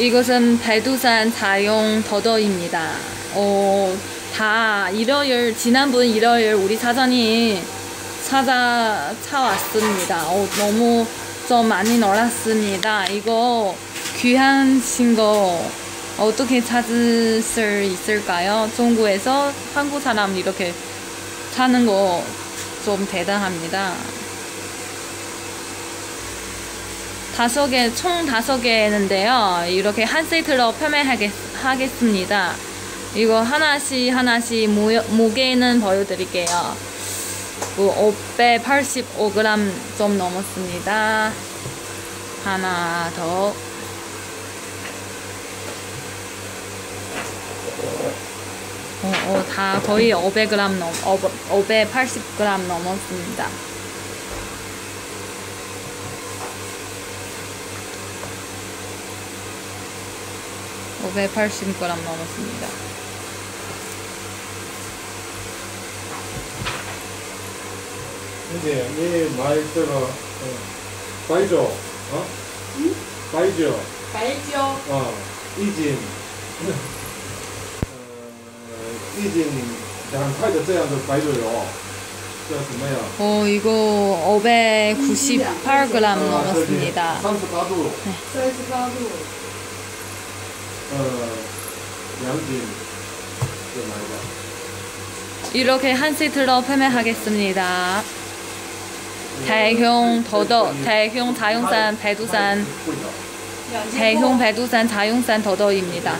이것은 배두산 자용 더더입니다. 어, 다 일요일, 지난번 일요일 우리 사장이 찾아, 차왔습니다. 어, 너무 좀 많이 놀랐습니다. 이거 귀한 신 거 어떻게 찾을 수 있을까요? 중국에서 한국 사람 이렇게 사는 거 좀 대단합니다. 다섯 개, 총 다섯 개인데요. 이렇게 한 세트로 판매하겠습니다. 이거 하나씩 하나씩 무, 무게는 보여드릴게요. 585g 좀 넘었습니다. 하나 더. 어, 어, 다 거의 500g 넘, 580g 넘었습니다. (580g) 넘었습니다. 이제 네 말대로 어, 바이죠, 어? 바이죠, 알죠? 어, 이진,呃，一斤两块的这样的白酒油，叫什么呀？ 어, 이거 598g 넘었습니다. 三十八度，三 이렇게 한 시틀러 판매하겠습니다. 대흉 더덕, 대흉 자용산, 배두산, 대흉 배두산 자용산 더덕입니다.